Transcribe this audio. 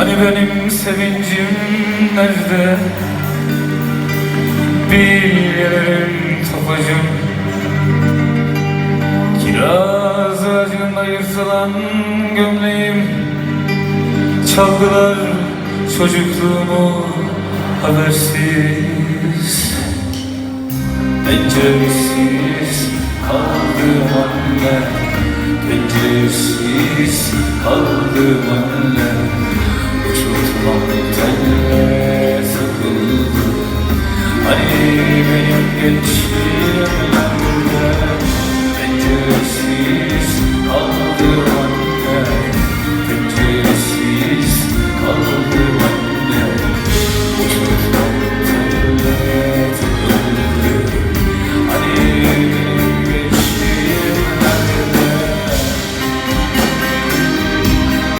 benim sevincim nerede? Bilgelerim tapacım Kiraz ağacında yırtılan gömleğim. Çaldılar çocukluğumu habersiz. Penceresiz kaldım anne. Penceresiz kaldım anne Hadi benim gençliğim